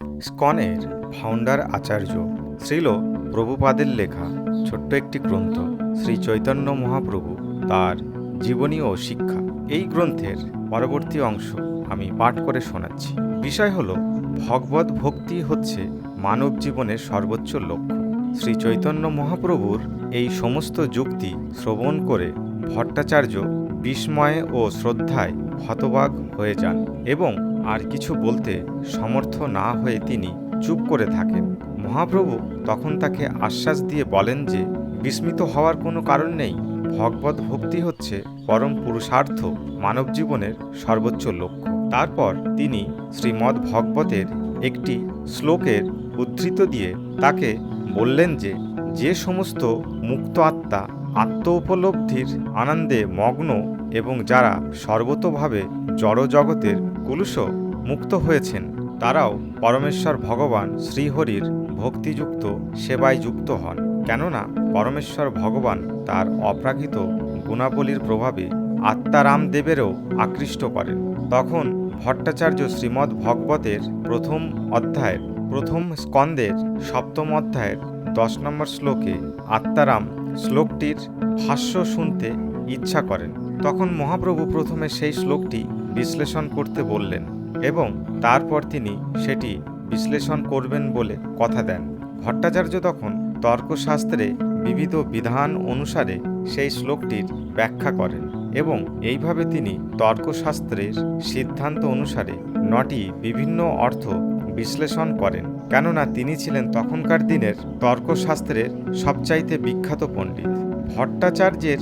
স্কনের founder আচার্য শ্রীল প্রভুপাদের লেখা ছোট্ট একটি গ্রন্থ শ্রী চৈতন্য মহাপ্রভু তার জীবনী ও শিক্ষা। এই গ্রন্থের পরবর্তী অংশ আমি পাঠ করে শোনাচ্ছি। বিষয় হল, ভগবত ভক্তি হচ্ছে মানব জীবনের সর্বোচ্চ লক্ষ্য। শ্রী চৈতন্য মহাপ্রভুর এই সমস্ত যুক্তি শ্রবণ করে ভট্টাচার্য বিস্ময়ে ও শ্রদ্ধায় হতবাক হয়ে যান এবং আর কিছু বলতে সমর্থ না হয়ে তিনি চুপ করে থাকেন। মহাপ্রভু তখন তাকে আশ্বাস দিয়ে বলেন যে, বিস্মিত হওয়ার কোনো কারণ নেই। ভগবত ভক্তি হচ্ছে পরম পুরুষার্থ, মানব জীবনের সর্বোচ্চ লক্ষ্য। তারপর তিনি শ্রীমদ্ ভগবতের একটি শ্লোকের উদ্ধৃত দিয়ে তাকে বললেন যে যে সমস্ত মুক্ত আত্মা আত্ম উপলব্ধির আনন্দে মগ্ন এবং যারা সর্বতোভাবে জড় জগতের কুলুষ মুক্ত হয়েছেন, তারাও পরমেশ্বর ভগবান শ্রীহরির ভক্তিযুক্ত সেবায় যুক্ত হন। কেননা পরমেশ্বর ভগবান তার অপ্রাকৃত গুণাবলীর প্রভাবে আত্মারাম দেবেরও আকৃষ্ট করেন। তখন ভট্টাচার্য শ্রীমদ্ ভগবতের প্রথম অধ্যায়ের, প্রথম স্কন্দের সপ্তম অধ্যায়ের দশ নম্বর শ্লোকে আত্মারাম শ্লোকটির ভাষ্য শুনতে ইচ্ছা করেন। তখন মহাপ্রভু প্রথমে সেই শ্লোকটি বিশ্লেষণ করতে বললেন। এবং তারপর তিনি সেটি বিশ্লেষণ করবেন বলে কথা দেন। ভট্টাচার্য তখন তর্কশাস্ত্রে বিবিধ বিধান অনুসারে সেই শ্লোকটির ব্যাখ্যা করেন এবং এইভাবে তিনি তর্কশাস্ত্রের সিদ্ধান্ত অনুসারে নটি বিভিন্ন অর্থ বিশ্লেষণ করেন। কেননা তিনি ছিলেন তখনকার দিনের তর্কশাস্ত্রের সবচাইতে বিখ্যাত পণ্ডিত। ভট্টাচার্যের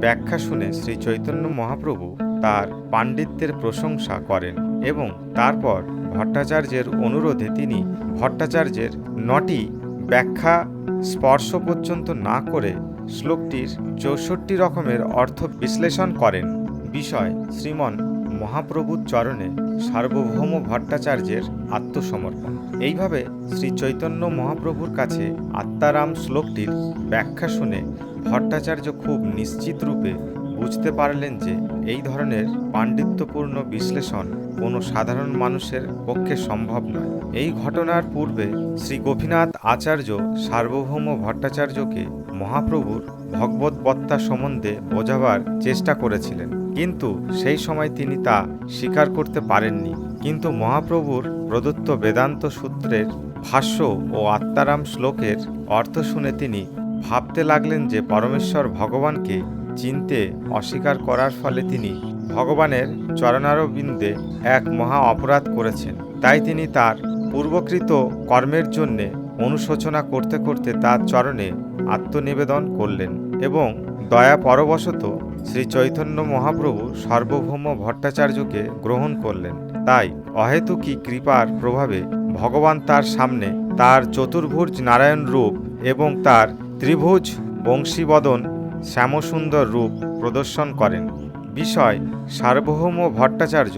ব্যাখ্যা শুনে শ্রী চৈতন্য মহাপ্রভু তার পাণ্ডিত্যের প্রশংসা করেন। এবং তারপর ভট্টাচার্যের অনুরোধে তিনি ভট্টাচার্যের নটি ব্যাখ্যা স্পর্শ পর্যন্ত না করে শ্লোকটির চৌষট্টি রকমের অর্থ বিশ্লেষণ করেন। বিষয় শ্রীমন মহাপ্রভুর চরণে সার্বভৌম ভট্টাচার্যের আত্মসমর্পণ। এইভাবে শ্রী চৈতন্য মহাপ্রভুর কাছে আত্মারাম শ্লোকটির ব্যাখ্যা শুনে ভট্টাচার্য খুব নিশ্চিত রূপে বুঝতে পারলেন যে এই ধরনের পাণ্ডিত্যপূর্ণ বিশ্লেষণ কোনো সাধারণ মানুষের পক্ষে সম্ভব নয়। এই ঘটনার পূর্বে শ্রী গোপীনাথ আচার্য সার্বভৌম ভট্টাচার্যকে মহাপ্রভুর ভগবদ্বত্তা সম্বন্ধে বোঝাবার চেষ্টা করেছিলেন। কিন্তু সেই সময় তিনি তা স্বীকার করতে পারেননি। কিন্তু মহাপ্রভুর প্রদত্ত বেদান্ত সূত্রের ভাষ্য ও আত্মারাম শ্লোকের অর্থ শুনে তিনি ভাবতে লাগলেন যে পরমেশ্বর ভগবানকে চিনতে অস্বীকার করার ফলে তিনি ভগবানের চরণারবিন্দে এক মহা অপরাধ করেছেন। তাই তিনি তার পূর্বকৃত কর্মের জন্যে অনুশোচনা করতে করতে তার চরণে আত্মনিবেদন করলেন এবং দয়া পরবশত শ্রী চৈতন্য মহাপ্রভু সার্বভৌম ভট্টাচার্যকে গ্রহণ করলেন। তাই অহেতুকী কৃপার প্রভাবে ভগবান তার সামনে তার চতুর্ভুজ নারায়ণ রূপ এবং তার ত্রিভুজ বংশীবদন শ্যামসুন্দর রূপ প্রদর্শন করেন। বিষয় সার্বভৌম ভট্টাচার্য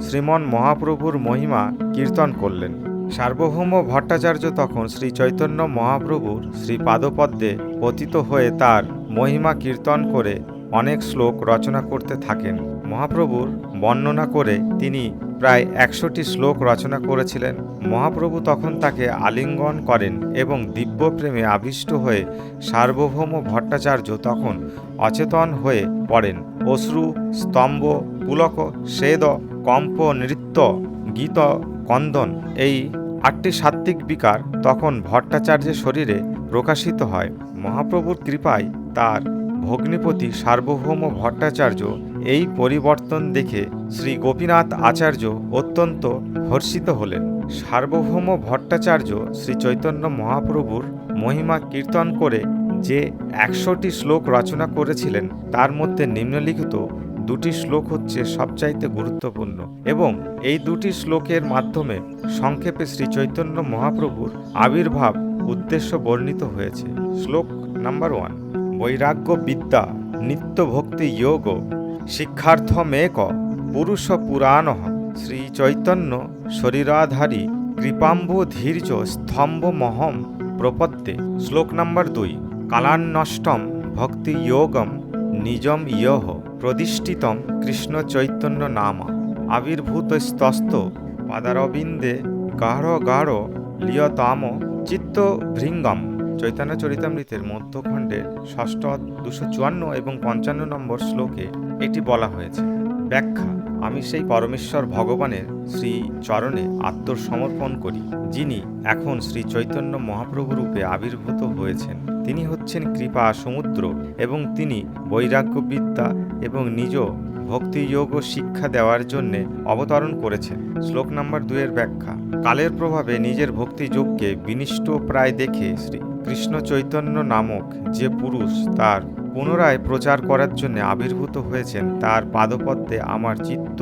শ্রীমন মহাপ্রভুর মহিমা কীর্তন করলেন। সার্বভৌম ভট্টাচার্য তখন শ্রী চৈতন্য মহাপ্রভুর শ্রী পাদপদ্মে পতিত হয়ে তার মহিমা কীর্তন করে অনেক শ্লোক রচনা করতে থাকেন। মহাপ্রভুর বর্ণনা করে তিনি প্রায় একশোটি শ্লোক রচনা করেছিলেন। মহাপ্রভু তখন তাকে আলিঙ্গন করেন এবং দিব্য প্রেমে আবিষ্ট হয়ে সার্বভৌম ভট্টাচার্য তখন অচেতন হয়ে পড়েন। অশ্রু, স্তম্ভ, পুলক সেদ কম্প, নৃত্য, গীত, কন্দন এই আটটি সাত্ত্বিক বিকার তখন ভট্টাচার্যের শরীরে প্রকাশিত হয়। মহাপ্রভুর কৃপায় তার ভগ্নিপতি সার্বভৌম ভট্টাচার্য এই পরিবর্তন দেখে শ্রী গোপীনাথ আচার্য অত্যন্ত হর্ষিত হলেন। সার্বভৌম ভট্টাচার্য শ্রী চৈতন্য মহাপ্রভুর মহিমা কীর্তন করে যে একশোটি শ্লোক রচনা করেছিলেন, তার মধ্যে নিম্নলিখিত দুটি শ্লোক হচ্ছে সবচাইতে গুরুত্বপূর্ণ এবং এই দুটি শ্লোকের মাধ্যমে সংক্ষেপে শ্রী চৈতন্য মহাপ্রভুর আবির্ভাব উদ্দেশ্য বর্ণিত হয়েছে। শ্লোক নাম্বার ওয়ান বৈরাগ্য বিদ্যা নিত্য ভক্তি যোগ শিক্ষার্থমেক পুরুষ পুরাণ শ্রী চৈতন্য শরীরাধারী কৃপাম্ব ধীর্য স্তম্ভ মহম প্রপদ্যে শ্লোক নাম্বার দুই। কালান্নষ্টম ভক্তি যোগম নিজম ইয়হ প্রতিষ্ঠিতম কৃষ্ণ চৈতন্য নাম। আবির্ভূতস্তস্ত পাদারবিন্দে গাঢ় গাঢ় লিয়তাম চিত্ত ভৃঙ্গম চৈতন্য চরিতামৃতের মধ্যখণ্ডের ষষ্ঠ দুশো চুয়ান্ন এবং পঞ্চান্ন নম্বর শ্লোকে এটি বলা হয়েছে। ব্যাখ্যা, আমি সেই পরমেশ্বর ভগবানের শ্রী চরণে আত্মসমর্পণ করি, যিনি এখন শ্রী চৈতন্য মহাপ্রভু রূপে আবির্ভূত হয়েছেন। তিনি হচ্ছেন কৃপা সমুদ্র এবং তিনি বৈরাগ্যবিদ্যা এবং নিজ ভক্তিযোগ ও শিক্ষা দেওয়ার জন্য অবতরণ করেছেন। শ্লোক নম্বর দুয়ের ব্যাখ্যা। কালের প্রভাবে নিজের ভক্তিযোগকে বিনিষ্ট প্রায় দেখে শ্রী কৃষ্ণ চৈতন্য নামক যে পুরুষ তার পুনরায় প্রচার করার জন্য আবির্ভূত হয়েছেন, তার পাদপদ্মে আমার চিত্ত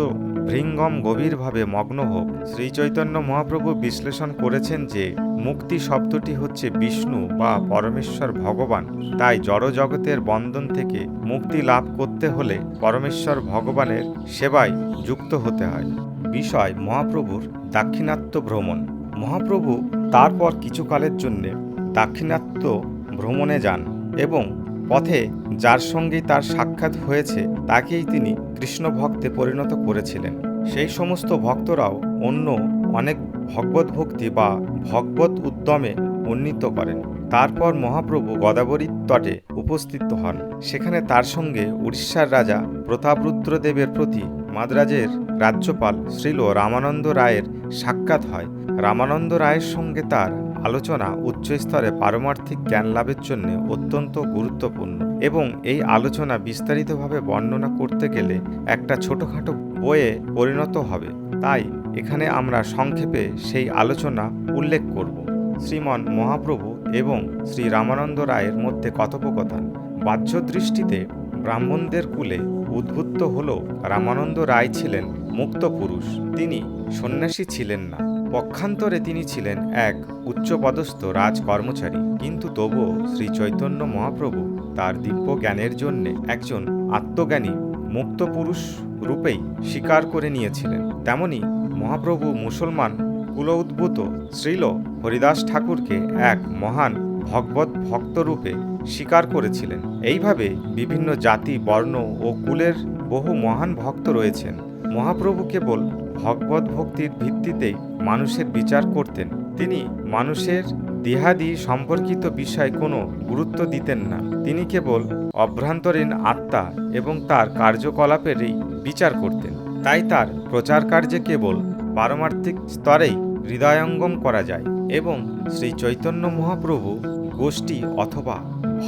ভৃঙ্গম গভীরভাবে মগ্ন হোক, শ্রীচৈতন্য মহাপ্রভু বিশ্লেষণ করেছেন যে, মুক্তি শব্দটি হচ্ছে বিষ্ণু বা পরমেশ্বর ভগবান। তাই জড়জগতের বন্ধন থেকে মুক্তি লাভ করতে হলে পরমেশ্বর ভগবানের সেবায় যুক্ত হতে হয়। বিষয়, মহাপ্রভুর দাক্ষিণাত্য ভ্রমণ। মহাপ্রভু তারপর কিছুকালের জন্যে দাক্ষিণাত্য ভ্রমণে যান এবং পথে যার সঙ্গেই তার সাক্ষাৎ হয়েছে, তাকেই তিনি কৃষ্ণ ভক্তে পরিণত করেছিলেন। সেই সমস্ত ভক্তরাও অন্য অনেক ভগবত ভক্তি বা ভগবত উদ্যমে উন্নীত করেন। তারপর মহাপ্রভু গদাবরীর তটে উপস্থিত হন। সেখানে তার সঙ্গে উড়িষ্যার রাজা প্রতাপরুদ্রদেবের প্রতি মাদ্রাজের রাজ্যপাল শ্রীল রামানন্দ রায়ের সাক্ষাৎ হয়। রামানন্দ রায়ের সঙ্গে তার আলোচনা উচ্চস্তরে পারমার্থিক জ্ঞান লাভের জন্য অত্যন্ত গুরুত্বপূর্ণ এবং এই আলোচনা বিস্তারিতভাবে বর্ণনা করতে গেলে একটা ছোটোখাটো বইয়ে পরিণত হবে। তাই এখানে আমরা সংক্ষেপে সেই আলোচনা উল্লেখ করব। শ্রীমন মহাপ্রভু এবং শ্রী রামানন্দ রায়ের মধ্যে কথোপকথন। বাহ্য দৃষ্টিতে ব্রাহ্মণদের কুলে উদ্বুদ্ধ হলেও রামানন্দ রায় ছিলেন মুক্ত পুরুষ। তিনি সন্ন্যাসী ছিলেন না। পক্ষান্তরে তিনি ছিলেন এক উচ্চপদস্থ রাজ কর্মচারী। কিন্তু তবুও শ্রী চৈতন্য মহাপ্রভু তার দিব্য জ্ঞানের জন্যে একজন আত্মজ্ঞানী মুক্ত পুরুষ রূপেই স্বীকার করে নিয়েছিলেন। তেমনি মহাপ্রভু মুসলমান, কুলোদ্ভূত শ্রীল হরিদাস ঠাকুরকে এক মহান ভগবত ভক্তরূপে স্বীকার করেছিলেন। এইভাবে বিভিন্ন জাতি, বর্ণ ও কুলের বহু মহান ভক্ত রয়েছেন। মহাপ্রভু কেবল ভগবত ভক্তির ভিত্তিতেই মানুষের বিচার করতেন। তিনি মানুষের দেহাদি সম্পর্কিত বিষয় কোনো গুরুত্ব দিতেন না। তিনি কেবল অভ্রান্তরীণ আত্মা এবং তার কার্যকলাপেরই বিচার করতেন। তাই তার প্রচার কার্যে কেবল পারমার্থিক স্তরেই হৃদয়ঙ্গম করা যায় এবং শ্রী চৈতন্য মহাপ্রভু গোষ্ঠী অথবা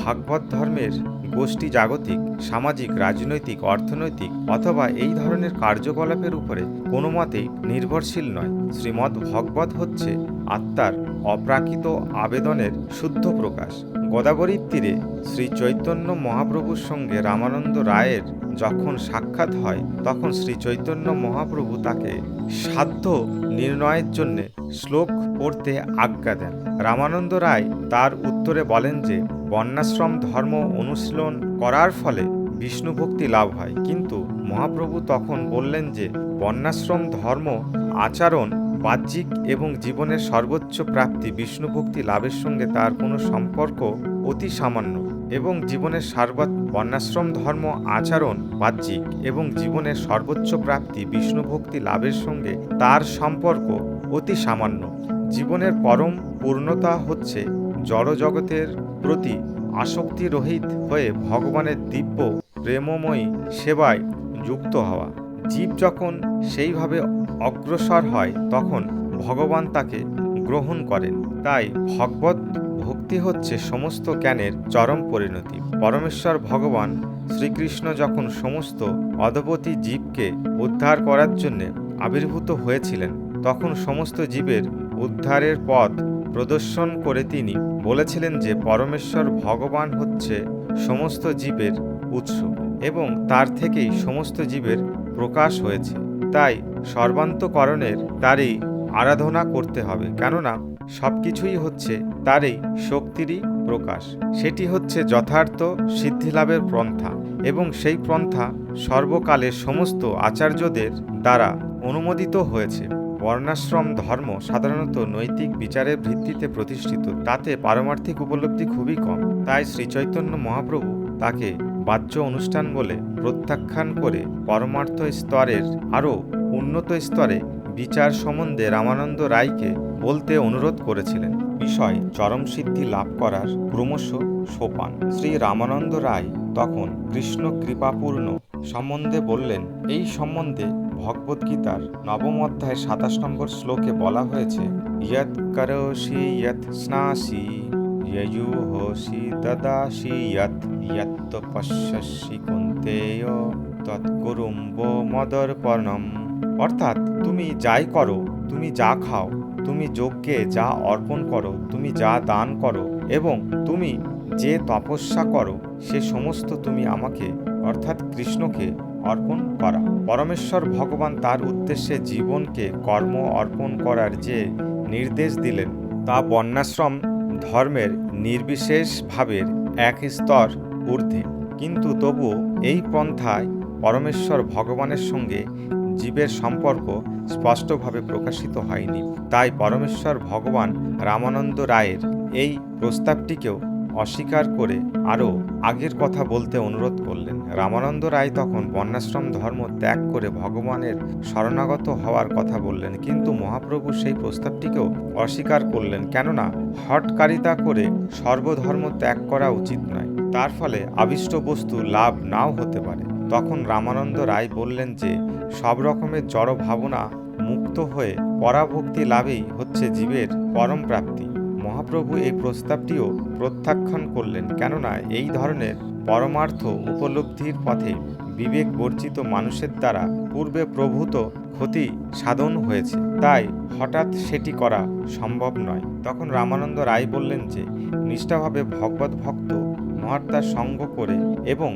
ভাগবত ধর্মের গোষ্ঠী জাগতিক, সামাজিক, রাজনৈতিক, অর্থনৈতিক অথবা এই ধরনের কার্যকলাপের উপরে কোনো মতেই নির্ভরশীল নয়। শ্রীমদ্ ভগবত হচ্ছে আত্মার অপ্রাকৃত আবেদনের শুদ্ধ প্রকাশ। গোদাবরীর তীরে শ্রী চৈতন্য মহাপ্রভুর সঙ্গে রামানন্দ রায়ের যখন সাক্ষাৎ হয়, তখন শ্রী চৈতন্য মহাপ্রভু তাকে সাধ্য নির্ণয়ের জন্যে শ্লোক পড়তে আজ্ঞা দেন। রামানন্দ রায় তার উত্তরে বলেন যে, বন্যাশ্রম ধর্ম অনুশীলন করার ফলে বিষ্ণু ভক্তি লাভ হয়। কিন্তু মহাপ্রভু তখন বললেন যে, বন্যাশ্রম ধর্ম আচরণ বাহ্যিক এবং জীবনের সর্বোচ্চ প্রাপ্তি বিষ্ণু ভক্তি লাভের সঙ্গে তার কোনো সম্পর্ক অতি সামান্য এবং জীবনের সর্বাত বর্ণাশ্রম ধর্ম আচরণ বাহ্যিক এবং জীবনের সর্বোচ্চ প্রাপ্তি বিষ্ণু ভক্তি লাভের সঙ্গে তার সম্পর্ক অতি সামান্য। জীবনের পরম পূর্ণতা হচ্ছে জড়জগতের প্রতি আসক্তি রহিত হয়ে ভগবানের দিব্য, প্রেমময়ী সেবায় যুক্ত হওয়া। জীব যখন সেইভাবে অগ্রসর হয়, তখন ভগবান তাকে গ্রহণ করেন। তাই ভগবত ভক্তি হচ্ছে সমস্ত জ্ঞানের চরম পরিণতি। পরমেশ্বর ভগবান শ্রীকৃষ্ণ যখন সমস্ত অধপতি জীবকে উদ্ধার করার জন্যে আবির্ভূত হয়েছিলেন, তখন সমস্ত জীবের উদ্ধারের পথ প্রদর্শন করে তিনি বলেছিলেন যে, পরমেশ্বর ভগবান হচ্ছে সমস্ত জীবের উৎস। এবং তার থেকেই সমস্ত জীবের প্রকাশ হয়েছে। তাই সর্বান্তকরণের তারই আরাধনা করতে হবে, কেননা সব কিছুই হচ্ছে তারই শক্তিরই প্রকাশ। সেটি হচ্ছে যথার্থ সিদ্ধিলাভের পন্থা, এবং সেই পন্থা সর্বকালে সমস্ত আচার্যদের দ্বারা অনুমোদিত হয়েছে। বর্ণাশ্রম ধর্ম সাধারণত নৈতিক বিচারের ভিত্তিতে প্রতিষ্ঠিত, তাতে পারমার্থিক উপলব্ধি খুবই কম। তাই শ্রীচৈতন্য মহাপ্রভু তাকে বাহ্য অনুষ্ঠান বলে প্রত্যাখ্যান করে পরমার্থ স্তরের আরও উন্নত স্তরে বিচার সম্বন্ধে রামানন্দ রায়কে বলতে অনুরোধ করেছিলেন। বিষয় চরম সিদ্ধি লাভ করার ক্রমশ সোপান। শ্রী রামানন্দ রায় তখন কৃষ্ণ কৃপাপূর্ণ সম্বন্ধে বললেন, এই সম্বন্ধে ভগবদ্গীতার নবম অধ্যায় সাতাশ নম্বর শ্লোকে বলা হয়েছে, ইয়ৎ করোষি, ইয়ৎ স্নাসি। ययुहोषि ददासि यत् यत्त पश्यसि কুন্তেয় তৎকুরুম্ব মদর্পণম অর্থাৎ তুমি যাই করো তুমি যা খাও তুমি যজ্ঞে যা অর্পণ করো তুমি যা দান করো এবং তুমি যে তপস্যা করো সে সমস্ত তুমি আমাকে অর্থাৎ কৃষ্ণকে অর্পণ করা পরমেশ্বর ভগবান তার উদ্দেশ্যে জীবনকে কর্ম অর্পণ করার যে নির্দেশ দিলেন তা বন্যাশ্রম ধর্মের নির্বিশেষ ভাবের এক স্তর ঊর্ধ্বে। কিন্তু তবুও এই পন্থায় পরমেশ্বর ভগবানের সঙ্গে জীবের সম্পর্ক স্পষ্টভাবে প্রকাশিত হয়নি। তাই পরমেশ্বর ভগবান রামানন্দ রায়ের এই প্রস্তাবটিকেও অস্বীকার করে আরও আগের কথা বলতে অনুরোধ করলেন। রামানন্দ রায় তখন বর্ণাশ্রম ধর্ম ত্যাগ করে ভগবানের শরণাগত হওয়ার কথা বললেন, কিন্তু মহাপ্রভু সেই প্রস্তাবটিকেও অস্বীকার করলেন, কেননা হটকারিতা করে সর্বধর্ম ত্যাগ করা উচিত নয়। তার ফলে আবিষ্ট বস্তু লাভ নাও হতে পারে। তখন রামানন্দ রায় বললেন যে, সব রকমের জড় ভাবনা মুক্ত হয়ে পরাভক্তি লাভেই হচ্ছে জীবের পরম প্রাপ্তি। মহাপ্রভু এই প্রস্তাবটিও প্রত্যাখ্যান করলেন, কেননা এই ধরনের পরমার্থ উপলব্ধির পথে বিবেক বর্জিত মানুষের দ্বারা পূর্বে প্রভূত ক্ষতি সাধন হয়েছে। তাই হঠাৎ সেটি করা সম্ভব নয়। তখন রামানন্দ রায় বললেন যে, নিষ্ঠাভাবে ভগবত ভক্ত মহাত্মার সঙ্গ করে এবং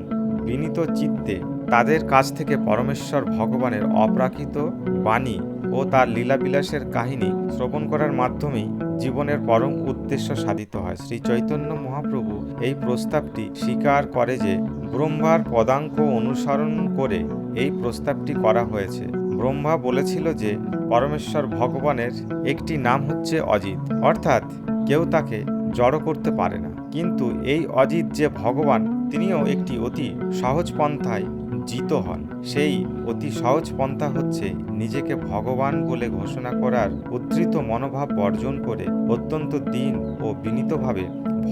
বিনীত চিত্তে তাদের কাছ থেকে পরমেশ্বর ভগবানের অপ্রাকৃত বাণী ও তার লীলাবিলাসের কাহিনী শ্রবণ করার মাধ্যমেই জীবনের পরম উদ্দেশ্য সাধিত হয়। শ্রী চৈতন্য মহাপ্রভু এই প্রস্তাবটি স্বীকার করে যে ব্রহ্মার পদাঙ্ক অনুসরণ করে এই প্রস্তাবটি করা হয়েছে। ব্রহ্মা বলেছিল যে পরমেশ্বর ভগবানের একটি নাম হচ্ছে অজিত। অর্থাৎ কেউ তাকে জড়ো করতে পারে না। কিন্তু এই অজিত যে ভগবান, তিনিও একটি অতি সহজ পন্থায় জিত হন। সেই অতি সহজ পন্থা হচ্ছে নিজেকে ভগবান বলে ঘোষণা করার উদ্ধৃত মনোভাব বর্জন করে অত্যন্ত দিন ও বিনীতভাবে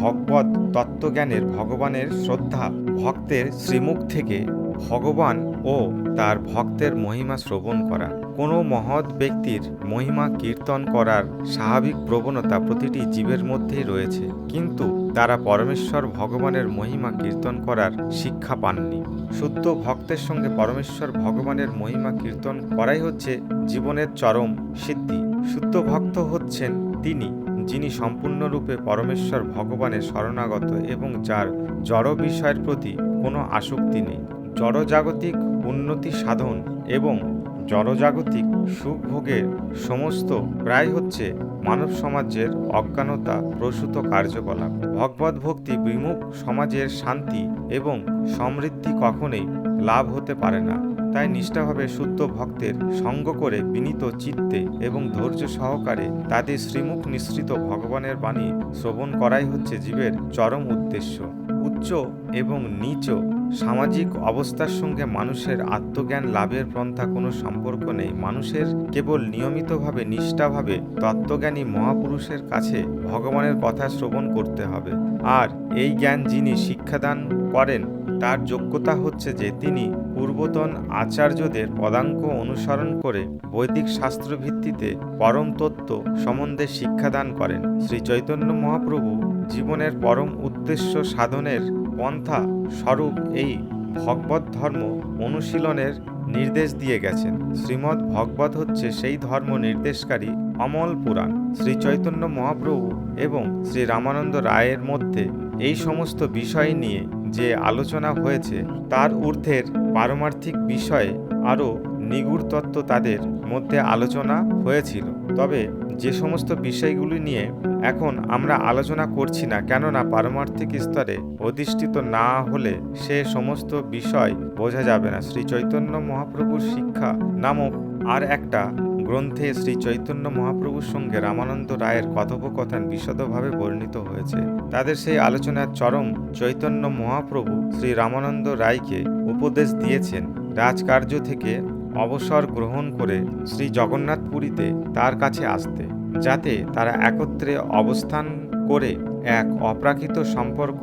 ভগবত তত্ত্বজ্ঞানের ভগবানের শ্রদ্ধা, ভক্তের শ্রীমুখ থেকে ভগবান ও তার ভক্তের মহিমা শ্রবণ করা। কোনো মহৎ ব্যক্তির মহিমা কীর্তন করার স্বাভাবিক প্রবণতা প্রতিটি জীবের মধ্যেই রয়েছে। কিন্তু তারা পরমেশ্বর ভগবানের মহিমা কীর্তন করার শিক্ষা পাননি। শুদ্ধ ভক্তের সঙ্গে পরমেশ্বর ভগবানের মহিমা কীর্তন করাই হচ্ছে জীবনের চরম সিদ্ধি। শুদ্ধ ভক্ত হচ্ছেন তিনি, যিনি সম্পূর্ণরূপে পরমেশ্বর ভগবানের শরণাগত এবং যার জড় বিষয়ের প্রতি কোনো আসক্তি নেই। জড়জাগতিক উন্নতি সাধন এবং জড়জাগতিক সুখ ভোগের সমস্ত প্রায় হচ্ছে মানব সমাজের অজ্ঞানতা প্রসূত কার্যকলাপ। ভগবত ভক্তি বিমুখ সমাজের শান্তি এবং সমৃদ্ধি কখনোই লাভ হতে পারে না। তাই নিষ্ঠাভাবে শুদ্ধ ভক্তের সঙ্গ করে বিনীত চিত্তে এবং ধৈর্য সহকারে তাদের শ্রীমুখ নিঃসৃত ভগবানের বাণী শ্রবণ করাই হচ্ছে জীবের চরম উদ্দেশ্য। উচ্চ এবং নিচ সামাজিক অবস্থার সঙ্গে মানুষের আত্মজ্ঞান লাভের পন্থা কোনো সম্পর্ক নেই। মানুষের কেবল নিয়মিতভাবে, নিষ্ঠাভাবে তত্ত্বজ্ঞানী মহাপুরুষের কাছে ভগবানের কথা শ্রবণ করতে হবে। আর এই জ্ঞান যিনি শিক্ষাদান করেন, তার যোগ্যতা হচ্ছে যে তিনি পূর্বতন আচার্যদের পদাঙ্ক অনুসরণ করে বৈদিক শাস্ত্র ভিত্তিতে পরম তত্ত্ব সম্বন্ধে শিক্ষাদান করেন। শ্রী চৈতন্য মহাপ্রভু জীবনের পরম উদ্দেশ্য সাধনের পন্থা স্বরূপ এই ভগবত ধর্ম অনুশীলনের নির্দেশ দিয়ে গেছেন। শ্রীমদ্ ভগবত হচ্ছে সেই ধর্ম নির্দেশকারী অমল পুরাণ। শ্রী চৈতন্য মহাপ্রভু এবং শ্রী রামানন্দ রায়ের মধ্যে এই সমস্ত বিষয় নিয়ে যে আলোচনা হয়েছে, তার ঊর্ধ্বের পারমার্থিক বিষয়ে আরও নিগুড় তত্ত্ব তাদের মধ্যে আলোচনা হয়েছিল। তবে যে সমস্ত বিষয়গুলি নিয়ে এখন আমরা আলোচনা করছি না, কেননা পারমার্থিক স্তরে অধিষ্ঠিত না হলে সে সমস্ত বিষয় বোঝা যাবে না। শ্রী চৈতন্য মহাপ্রভুর শিক্ষা নামক আর একটা গ্রন্থে শ্রী চৈতন্য মহাপ্রভুর সঙ্গে রামানন্দ রায়ের কথোপকথন বিশদভাবে বর্ণিত হয়েছে। তাদের সেই আলোচনার চরম চৈতন্য মহাপ্রভু শ্রী রামানন্দ রায়কে উপদেশ দিয়েছেন। রাজকার্য থেকে অবসর গ্রহণ করে শ্রী জগন্নাথ পুরীতে তার কাছে আসতে, যাতে তারা একত্রে অবস্থান করে এক অপ্রাকৃত সম্পর্ক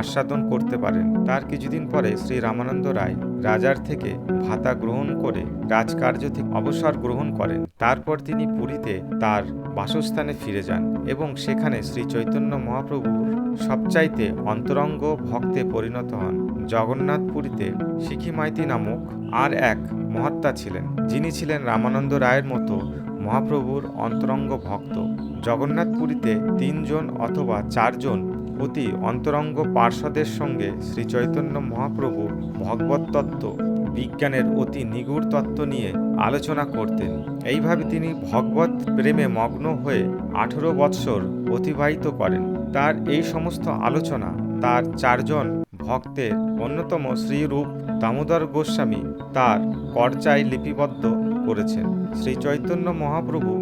আস্বাদন করতে পারেন। তার কিছুদিন পরে শ্রী রামানন্দ রায় রাজার থেকে ভাতা গ্রহণ করে রাজকার্য থেকে অবসর গ্রহণ করেন। তারপর তিনি পুরীতে তার বাসস্থানে ফিরে যান এবং সেখানে শ্রী চৈতন্য মহাপ্রভুর সবচাইতে অন্তরঙ্গ ভক্তে পরিণত হন জগন্নাথ পুরীতে শিখি মাইতি নামক আর এক মহাত্মা ছিলেন। যিনি ছিলেন রামানন্দ রায়ের মতো মহাপ্রভুর অন্তরঙ্গ ভক্ত। জগন্নাথ পুরীতে তিনজন অথবা চারজন অতি অন্তরঙ্গ পার্ষদের সঙ্গে শ্রীচৈতন্য মহাপ্রভু ভগবত তত্ত্ব, বিজ্ঞানের অতি নিগুড় তত্ত্ব নিয়ে আলোচনা করতেন। এইভাবে তিনি ভগবত প্রেমে মগ্ন হয়ে আঠেরো বৎসর অতিবাহিত করেন। তার এই সমস্ত আলোচনা তার চারজন ভক্তের অন্যতম শ্রীরূপ দামোদর গোস্বামী তার করচায় লিপিবদ্ধ করেছেন। শ্রী চৈতন্য মহাপ্রভু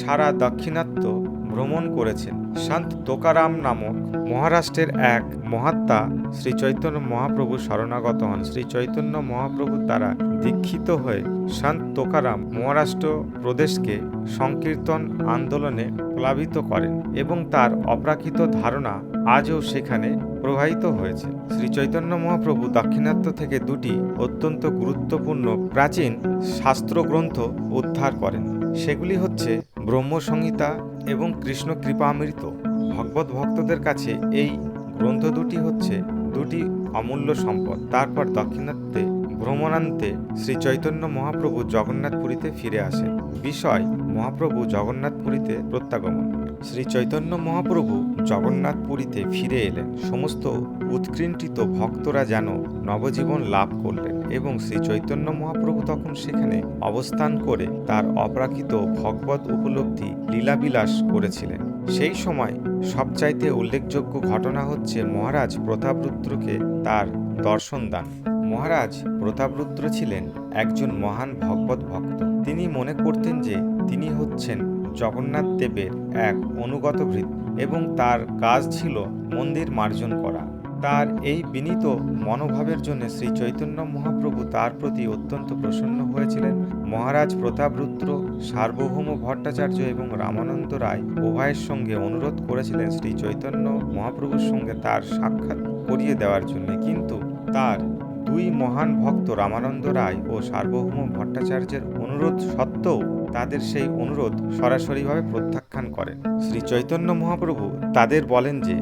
সারা দাক্ষিণাত্য ভ্রমণ করেছেন। সন্ত তোকারাম নামক মহারাষ্ট্রের এক মহাত্মা শ্রী চৈতন্য মহাপ্রভু শরণাগত হন। শ্রী চৈতন্য মহাপ্রভুর দ্বারা দীক্ষিত হয়ে সন্ত তোকারাম মহারাষ্ট্র প্রদেশকে সংকীর্তন আন্দোলনে প্লাবিত করেন এবং তার অপ্রাকৃত ধারণা আজও সেখানে প্রবাহিত হয়েছে। শ্রী চৈতন্য মহাপ্রভু দাক্ষিণাত্য থেকে দুটি অত্যন্ত গুরুত্বপূর্ণ প্রাচীন শাস্ত্রগ্রন্থ উদ্ধার করেন। সেগুলি হচ্ছে ব্রহ্মসংহিতা এবং কৃষ্ণ কৃপামৃত। ভগবত ভক্তদের কাছে এই গ্রন্থ দুটি হচ্ছে দুটি অমূল্য সম্পদ। তারপর দক্ষিণাত্যে ভ্রমণান্তে শ্রী চৈতন্য মহাপ্রভু জগন্নাথপুরীতে ফিরে আসেন। বিষয়, মহাপ্রভু জগন্নাথপুরীতে প্রত্যাগমন। শ্রী চৈতন্য মহাপ্রভু জগন্নাথপুরীতে ফিরে এলেন। সমস্ত উৎকৃণ্ঠিত ভক্তরা যেন নবজীবন লাভ করলেন এবং শ্রী চৈতন্য মহাপ্রভু তখন সেখানে অবস্থান করে তার অপ্রাকৃত ভগবত উপলব্ধি লীলাবিলাস করেছিলেন। সেই সময় সবচাইতে উল্লেখযোগ্য ঘটনা হচ্ছে মহারাজ প্রতাপরুদ্রকে তার দর্শন দান। মহারাজ প্রতাপরুদ্র ছিলেন একজন মহান ভগবত ভক্ত। তিনি মনে করতেন যে তিনি হচ্ছেন জগন্নাথ দেবের এক অনুগত ভৃত এবং তার কাজ ছিল মন্দির মার্জন করা। তার এই বিনীত মনোভাবের জন্য শ্রী চৈতন্য মহাপ্রভু তার প্রতি অত্যন্ত প্রসন্ন হয়েছিলেন। মহারাজ প্রতাপ প্রতাপরুদ্র সার্বভৌম ভট্টাচার্য এবং রামানন্দ রায় উভয়ের সঙ্গে অনুরোধ করেছিলেন শ্রী চৈতন্য মহাপ্রভুর সঙ্গে তার সাক্ষাৎ করিয়ে দেওয়ার জন্য। কিন্তু তার দুই মহান ভক্ত রামানন্দ রায় ও সার্বভৌম ভট্টাচার্যের অনুরোধ সত্ত্বেও তাদের সেই অনুরোধ সরাসরিভাবে প্রত্যাখ্যান করেন। শ্রী চৈতন্য মহাপ্রভু তাদের বলেন যে,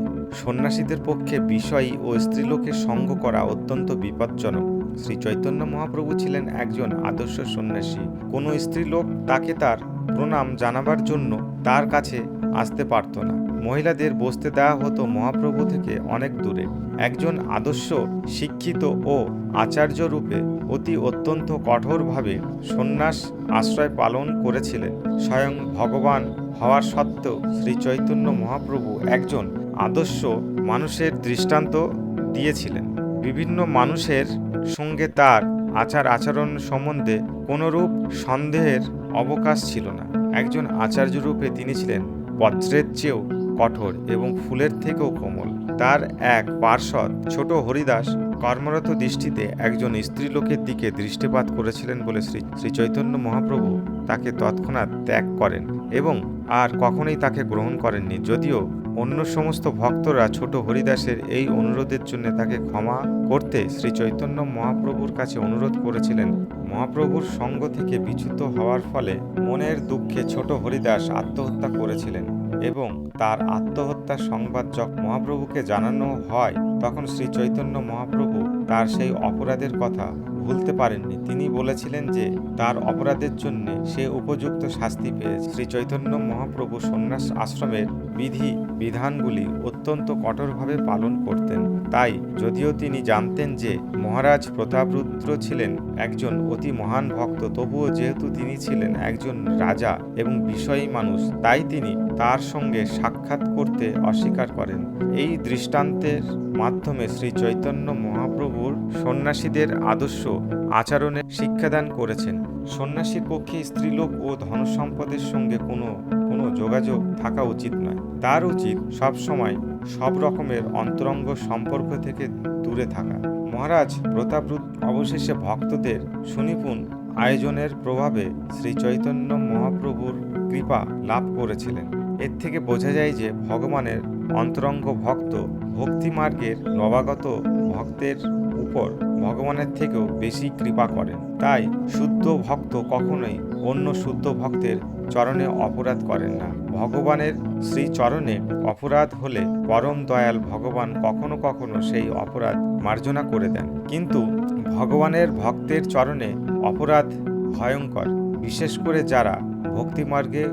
সন্ন্যাসীদের পক্ষে বিষয়ী ও স্ত্রীলোকের সঙ্গ করা অত্যন্ত বিপজ্জনক। শ্রী চৈতন্য মহাপ্রভু ছিলেন একজন আদর্শ সন্ন্যাসী। কোনো স্ত্রীলোক তাকে তার প্রণাম জানাবার জন্য তার কাছে আসতে পারত না। মহিলাদের বসতে দেওয়া হতো মহাপ্রভু থেকে অনেক দূরে। একজন আদর্শ, শিক্ষিত ও আচার্য রূপে অতি অত্যন্ত কঠোরভাবে সন্ন্যাস আশ্রয় পালন করেছিলেন। স্বয়ং ভগবান হওয়ার সত্ত্বেও শ্রী চৈতন্য মহাপ্রভু একজন আদর্শ মানুষের দৃষ্টান্ত দিয়েছিলেন। বিভিন্ন মানুষের সঙ্গে তার আচার আচরণ সম্বন্ধে কোনোরূপ সন্দেহের অবকাশ ছিল না। একজন আচার্য রূপে তিনি ছিলেন বজ্রের চেয়েও কঠোর এবং ফুলের থেকেও কোমল। তার এক পার্শ্বদ ছোট হরিদাস কর্মরত দৃষ্টিতে একজন স্ত্রীলোকের দিকে দৃষ্টিপাত করেছিলেন বলে শ্রী শ্রী চৈতন্য মহাপ্রভু তাকে তৎক্ষণাৎ ত্যাগ করেন এবং আর কখনোই তাকে গ্রহণ করেননি। যদিও অন্য সমস্ত ভক্তরা ছোট হরিদাসের এই অনুরোধের জন্য তাকে ক্ষমা করতে শ্রী চৈতন্য মহাপ্রভুর কাছে অনুরোধ করেছিলেন। মহাপ্রভুর সঙ্গ থেকে বিচ্যুত হওয়ার ফলে মনের দুঃখে ছোট হরিদাস আত্মহত্যা করেছিলেন। এবং তার আত্মহত্যার সংবাদ যখন মহাপ্রভুকে জানানো হয়, তখন শ্রী চৈতন্য মহাপ্রভু তার সেই অপরাধের কথা ভুলতে পারেননি। তিনি বলেছিলেন যে, তার অপরাধের জন্য সে উপযুক্ত শাস্তি পেয়েছে। শ্রী চৈতন্য মহাপ্রভু সন্ন্যাস আশ্রমের বিধি, বিধানগুলি অত্যন্ত কঠোরভাবে পালন করতেন। তাই যদিও তিনি জানতেন যে, মহারাজ প্রতাপরুদ্র ছিলেন একজন অতি মহান ভক্ত, তবুও যেহেতু তিনি ছিলেন একজন রাজা এবং বিষয়ী মানুষ, তাই তিনি তার সঙ্গে সাক্ষাৎ করতে অস্বীকার করেন। এই দৃষ্টান্তের মাধ্যমে শ্রী চৈতন্য মহাপ্রভুর সন্ন্যাসীদের আদর্শ আচরণের শিক্ষাদান করেছেন। সন্ন্যাসীর পক্ষে স্ত্রীলোক ও ধনসম্পদের সঙ্গে কোনো কোনো যোগাযোগ থাকা উচিত নয়। তার উচিত সব সময় সব রকমের অন্তরঙ্গ সম্পর্ক থেকে দূরে থাকা। মহারাজ প্রতাপরুদ অবশেষে ভক্তদের সুনিপুণ আয়োজনের প্রভাবে শ্রী চৈতন্য মহাপ্রভুর কৃপা লাভ করেছিলেন। এর থেকে বোঝা যায় যে ভগবানের অন্তরঙ্গ ভক্ত ভক্তিমার্গের নবাগত ভক্তের উপর ভগবানের থেকেও বেশি কৃপা করেন। তাই শুদ্ধ ভক্ত কখনোই অন্য শুদ্ধ ভক্তের চরণে অপরাধ করেন না। ভগবানের শ্রী চরণে অপরাধ হলে পরম দয়াল ভগবান কখনো কখনো সেই অপরাধ মার্জনা করে দেন। কিন্তু ভগবানের ভক্তের চরণে অপরাধ ভয়ঙ্কর, বিশেষ করে যারা ভক্তিমার্গে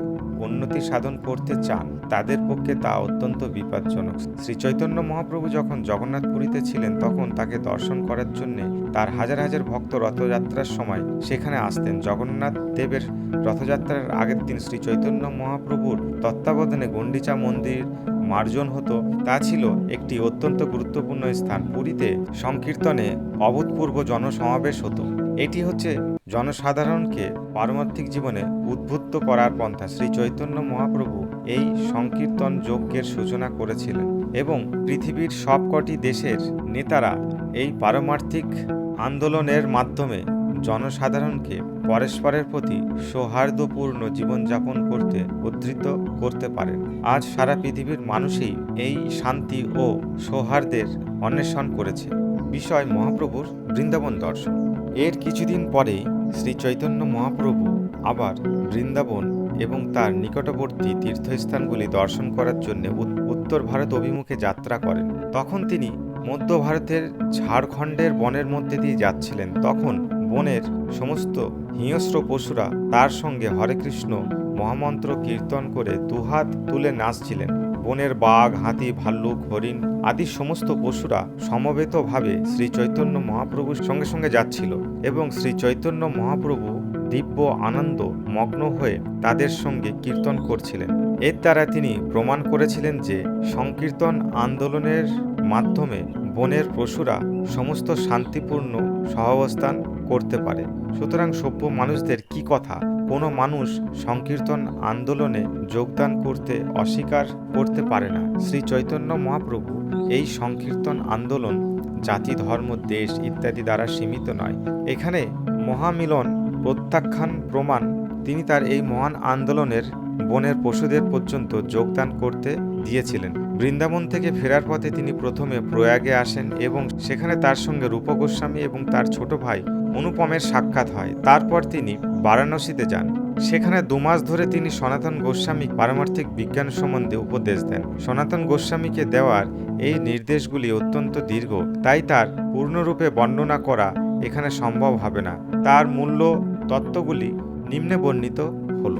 উন্নতি সাধন করতে চান, তাদের পক্ষে তা অত্যন্ত বিপজ্জনক। শ্রী চৈতন্য মহাপ্রভু যখন জগন্নাথপুরীতে ছিলেন, তখন তাকে দর্শন করার জন্য তার হাজার হাজার ভক্ত রথযাত্রার সময় সেখানে আসতেন। জগন্নাথ দেবের রথযাত্রার আগের দিন শ্রী চৈতন্য মহাপ্রভুর তত্ত্বাবধানে গণ্ডিচা মন্দির মার্জন হতো। তা ছিল একটি অত্যন্ত গুরুত্বপূর্ণ স্থান। পুরীতে সংকীর্তনে অভূতপূর্ব জনসমাবেশ হতো। এটি হচ্ছে জনসাধারণকে পারমার্থিক জীবনে উদ্বুদ্ধ করার পন্থা শ্রী চৈতন্য মহাপ্রভু এই সংকীর্তন যজ্ঞের সূচনা করেছিলেন এবং পৃথিবীর সবকটি দেশের নেতারা এই পারমার্থিক আন্দোলনের মাধ্যমে জনসাধারণকে পরস্পরের প্রতি সৌহার্দ্যপূর্ণ জীবনযাপন করতে উদ্ধৃত করতে পারেন। আজ সারা পৃথিবীর মানুষই এই শান্তি ও সৌহার্দ্যের অন্বেষণ করেছে। বিষয় মহাপ্রভুর বৃন্দাবন দর্শন। এর কিছুদিন পরে শ্রী চৈতন্য মহাপ্রভু আবার বৃন্দাবন এবং তার নিকটবর্তী তীর্থস্থানগুলি দর্শন করার জন্য উত্তর ভারত অভিমুখে যাত্রা করেন। তখন তিনি মধ্য ভারতের ঝাড়খণ্ডের বনের মধ্যে দিয়ে যাচ্ছিলেন। তখন বনের সমস্ত হিংস্র পশুরা তার সঙ্গে হরে কৃষ্ণ মহামন্ত্র কীর্তন করে দুহাত তুলে নাচছিলেন। বনের বাঘ, হাতি, ভাল্লুক, হরিণ আদি সমস্ত পশুরা সমবেতভাবে শ্রী চৈতন্য মহাপ্রভুর সঙ্গে সঙ্গে যাচ্ছিল এবং শ্রী চৈতন্য মহাপ্রভু দিব্য আনন্দ মগ্ন হয়ে তাদের সঙ্গে কীর্তন করছিলেন। এর দ্বারা তিনি প্রমাণ করেছিলেন যে সংকীর্তন আন্দোলনের মাধ্যমে বনের পশুরা সমস্ত শান্তিপূর্ণ সহাবস্থান করতে পারে। সুতরাং সভ্য মানুষদের কি কথা কোনো মানুষ সংকীর্তন আন্দোলনে যোগদান করতে অস্বীকার করতে পারে না। শ্রী চৈতন্য মহাপ্রভু এই সংকীর্তন আন্দোলন, জাতি, ধর্ম, দেশ ইত্যাদি দ্বারা সীমিত নয়। এখানে মহামিলন প্রত্যাখ্যান প্রমাণ, তিনি তার এই মহান আন্দোলনের বনের পশুদের পর্যন্ত যোগদান করতে দিয়েছিলেন। বৃন্দাবন থেকে ফেরার পথে তিনি প্রথমে প্রয়াগে আসেন এবং সেখানে তার সঙ্গে রূপ গোস্বামী এবং তার ছোট ভাই অনুপমের সাক্ষাৎ হয়। তারপর তিনি বারাণসীতে যান। সেখানে দু মাস ধরে তিনি সনাতন গোস্বামী পারমার্থিক বিজ্ঞান সম্বন্ধে উপদেশ দেন। সনাতন গোস্বামীকে দেওয়ার এই নির্দেশগুলি অত্যন্ত দীর্ঘ, তাই তার পূর্ণরূপে বর্ণনা করা এখানে সম্ভব হবে না। তার মূল্য তত্ত্বগুলি নিম্নে বর্ণিত হল,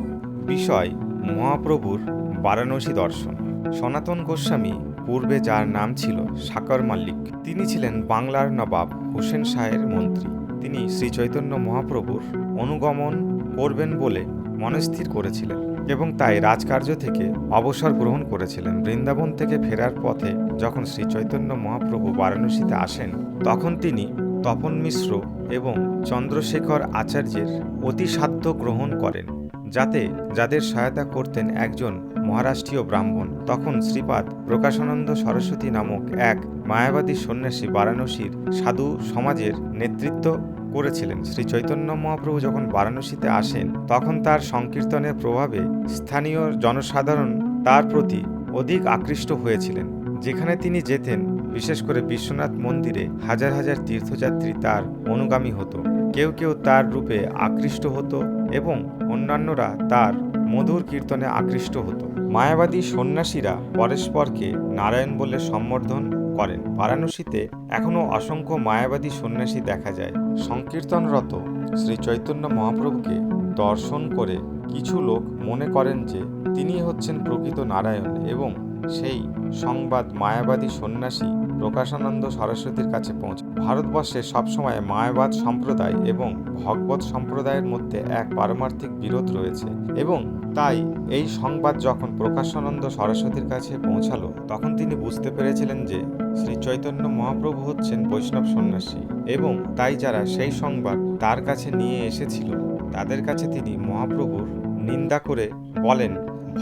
বিষয়, মহাপ্রভুর বারাণসী দর্শন। সনাতন গোস্বামী পূর্বে যার নাম ছিল সাকর মাল্লিক, তিনি ছিলেন বাংলার নবাব, হোসেন শাহের মন্ত্রী। তিনি শ্রী চৈতন্য মহাপ্রভুর অনুগমন করবেন বলে মনস্থির করেছিলেন এবং তাই রাজকার্য থেকে অবসর গ্রহণ করেছিলেন। বৃন্দাবন থেকে ফেরার পথে যখন শ্রী চৈতন্য মহাপ্রভু বারাণসীতে আসেন, তখন তিনি তপন মিশ্র এবং চন্দ্রশেখর আচার্যের অতিসাধ্য গ্রহণ করেন। যাতে যাদের সহায়তা করতেন একজন মহারাষ্ট্রীয় ব্রাহ্মণ, তখন শ্রীপাদ প্রকাশানন্দ সরস্বতী নামক এক মায়াবাদী সন্ন্যাসী বারাণসীর সাধু সমাজের নেতৃত্ব করেছিলেন। শ্রী চৈতন্য মহাপ্রভু যখন বারাণসীতে আসেন, তখন তার সংকীর্তনের প্রভাবে স্থানীয় জনসাধারণ তার প্রতি অধিক আকৃষ্ট হয়েছিলেন। যেখানে তিনি যেতেন, বিশেষ করে বিশ্বনাথ মন্দিরে হাজার হাজার তীর্থযাত্রী তার অনুগামী হতো। কেউ কেউ তার রূপে আকৃষ্ট হতো। এবং অন্যান্যরা তার মধুর কীর্তনে আকৃষ্ট হতো। মায়াবাদী সন্ন্যাসীরা পরস্পরকে নারায়ণ বলে সম্বোধন করেন। বারাণসীতে এখনও অসংখ্য মায়াবাদী সন্ন্যাসী দেখা যায়। সংকীর্তনরত শ্রী চৈতন্য মহাপ্রভুকে দর্শন করে কিছু লোক মনে করেন যে তিনি হচ্ছেন প্রকৃত নারায়ণ এবং সেই সংবাদ মায়াবাদী সন্ন্যাসী প্রকাশানন্দ সরস্বতীর কাছে পৌঁছে। ভারতবর্ষে সবসময় মায়াবাদ সম্প্রদায় এবং ভগবত সম্প্রদায়ের মধ্যে এক পারমার্থিক বিরোধ রয়েছে এবং তাই এই সংবাদ যখন প্রকাশানন্দ সরস্বতীর কাছে পৌঁছালো, তখন তিনি বুঝতে পেরেছিলেন যে শ্রী চৈতন্য মহাপ্রভু হচ্ছেন বৈষ্ণব সন্ন্যাসী এবং তাই যারা সেই সংবাদ তার কাছে নিয়ে এসেছিল, তাদের কাছে তিনি মহাপ্রভুর নিন্দা করে বলেন,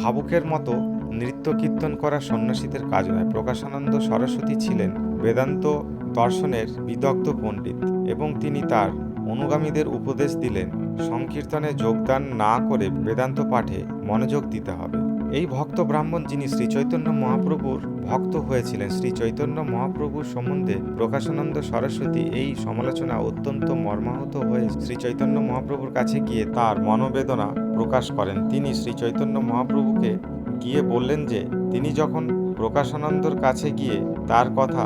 ভাবুকের মতো নৃত্য কীর্তন করা সন্ন্যাসীদের কাজ নয়। প্রকাশানন্দ সরস্বতী ছিলেন বেদান্ত দর্শনের বিদগ্ধ পণ্ডিত এবং তিনি তার অনুগামীদের উপদেশ দিলেন, সংকীর্তনে যোগদান না করে বেদান্ত পাঠে মনোযোগ দিতে হবে। এই ভক্ত ব্রাহ্মণ যিনি শ্রী চৈতন্য মহাপ্রভুর ভক্ত হয়েছিলেন শ্রী চৈতন্য মহাপ্রভুর সম্বন্ধে প্রকাশানন্দ সরস্বতী এই সমালোচনা অত্যন্ত মর্মাহত হয়ে শ্রী চৈতন্য মহাপ্রভুর কাছে গিয়ে তার মনোবেদনা প্রকাশ করেন। তিনি শ্রী চৈতন্য মহাপ্রভুকে গিয়ে বললেন যে, তিনি যখন প্রকাশানন্দর কাছে গিয়ে তার কথা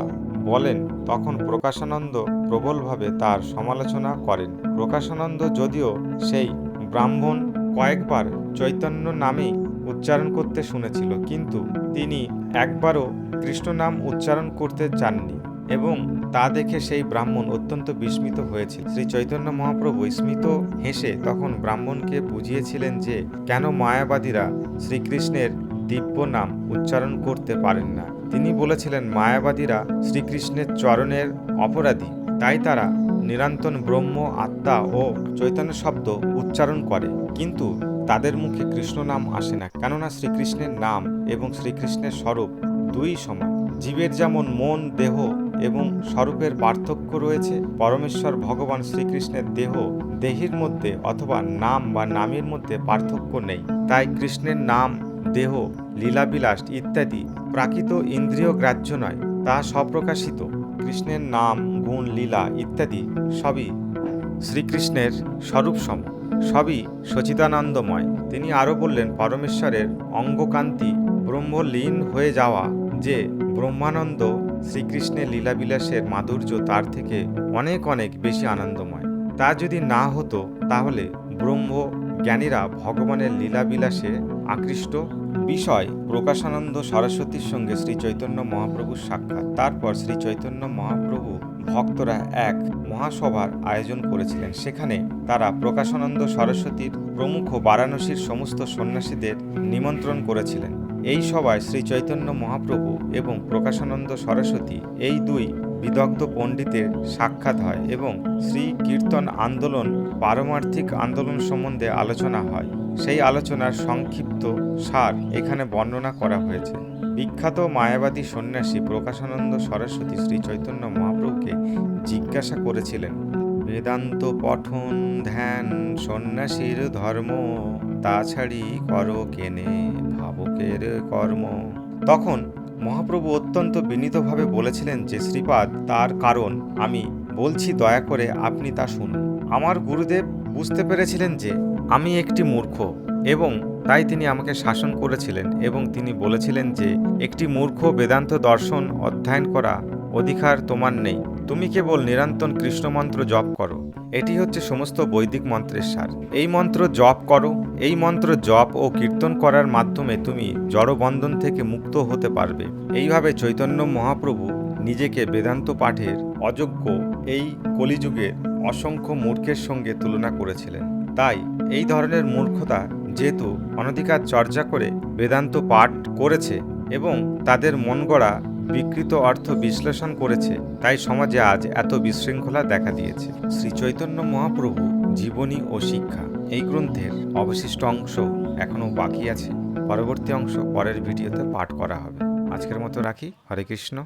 বলেন, তখন প্রকাশানন্দ প্রবলভাবে তার সমালোচনা করেন। প্রকাশানন্দ যদিও সেই ব্রাহ্মণ কয়েকবার চৈতন্য নামেই উচ্চারণ করতে শুনেছিল, কিন্তু তিনি একবারও কৃষ্ণ নাম উচ্চারণ করতে চাননি এবং তা দেখে সেই ব্রাহ্মণ অত্যন্ত বিস্মিত হয়েছিল। শ্রী চৈতন্য মহাপ্রভু স্মিত হেসে তখন ব্রাহ্মণকে বুঝিয়েছিলেন যে, কেন মায়াবাদীরা শ্রীকৃষ্ণের দিব্য নাম উচ্চারণ করতে পারেন না। তিনি বলেছিলেন, মায়াবাদীরা শ্রীকৃষ্ণের চরণের অপরাধী। তাই তারা নিরন্তন ব্রহ্ম, আত্মা ও চৈতন্য শব্দ উচ্চারণ করে। কিন্তু তাদের মুখে কৃষ্ণ নাম আসে না। কেননা শ্রীকৃষ্ণের নাম এবং শ্রীকৃষ্ণের স্বরূপ দুই সমান। জীবের যেমন মন, দেহ এবং স্বরূপের পার্থক্য রয়েছে, পরমেশ্বর ভগবান শ্রীকৃষ্ণের দেহ দেহের মধ্যে অথবা নাম বা নামের মধ্যে পার্থক্য নেই। তাই কৃষ্ণের নাম দেহ, লীলাবিলাস ইত্যাদি প্রাকৃত ইন্দ্রিয় গ্রাহ্য নয়, তা স্বপ্রকাশিত। কৃষ্ণের নাম, গুণ, লীলা ইত্যাদি সবই শ্রীকৃষ্ণের স্বরূপ সম সবই সচিদানন্দময়। তিনি আরও বললেন, পরমেশ্বরের অঙ্গকান্তি ব্রহ্মলীন হয়ে যাওয়া যে ব্রহ্মানন্দ শ্রীকৃষ্ণের লীলাবিলাসের মাধুর্য তার থেকে অনেক অনেক বেশি আনন্দময়। তা যদি না হতো, তাহলে ব্রহ্ম জ্ঞানীরা ভগবানের লীলাবিলাসে আকৃষ্ট। বিষয় প্রকাশানন্দ সরস্বতীর সঙ্গে শ্রী চৈতন্য মহাপ্রভুর সাক্ষাৎ। তারপর শ্রী চৈতন্য মহাপ্রভু ভক্তরা এক মহাসভার আয়োজন করেছিলেন। সেখানে তারা প্রকাশানন্দ সরস্বতীর প্রমুখ বারাণসীর সমস্ত সন্ন্যাসীদের নিমন্ত্রণ করেছিলেন। এই সভায় শ্রী চৈতন্য মহাপ্রভু এবং প্রকাশানন্দ সরস্বতী এই দুই বিদগ্ধ পণ্ডিতের সাক্ষাৎ হয় এবং শ্রী কীর্তন আন্দোলন পারমার্থিক আন্দোলন সম্বন্ধে আলোচনা হয়। সেই আলোচনার সংক্ষিপ্ত সার এখানে বর্ণনা করা হয়েছে। বিখ্যাত মায়াবাদী সন্ন্যাসী প্রকাশানন্দ সরস্বতী শ্রী চৈতন্য মহাপ্রভুকে জিজ্ঞাসা করেছিলেন, বেদান্ত পঠন ধ্যান সন্ন্যাসীর ধর্ম তাছাড়ি কর কেনে ভাবকের কর্ম? তখন মহাপ্রভু অত্যন্ত বিনীতভাবে বলেছিলেন যে, শ্রীপাদ, তার কারণ আমি বলছি, দয়া করে আপনি তা শুনুন। আমার গুরুদেব বুঝতে পেরেছিলেন যে, আমি একটি মূর্খ এবং তাই তিনি আমাকে শাসন করেছিলেন এবং তিনি বলেছিলেন যে, একটি মূর্খ বেদান্ত দর্শন, অধ্যয়ন করা অধিকার তোমার নেই। তুমি কেবল নিরন্তন কৃষ্ণমন্ত্র জপ করো। এটি হচ্ছে সমস্ত বৈদিক মন্ত্রের সার। এই মন্ত্র জপ করো, এই মন্ত্র জপ ও কীর্তন করার মাধ্যমে তুমি জড়বন্ধন থেকে মুক্ত হতে পারবে। এইভাবে চৈতন্য মহাপ্রভু নিজেকে বেদান্ত পাঠের অযোগ্য এই কলিযুগের অসংখ্য মূর্খের সঙ্গে তুলনা করেছিলেন। তাই এই ধরনের মূর্খতা যেহেতু অনধিকার চর্চা করে বেদান্ত পাঠ করেছে এবং তাদের মন গড়া বিকৃত অর্থ বিশ্লেষণ করেছে, তাই সমাজে আজ এত বিশৃঙ্খলা দেখা দিয়েছে। শ্রী চৈতন্য মহাপ্রভু জীবনী ও শিক্ষা, এই গ্রন্থের অবশিষ্ট অংশ এখনও বাকি আছে। পরবর্তী অংশ পরের ভিডিওতে পাঠ করা হবে। আজকের মতো রাখি। হরে কৃষ্ণ।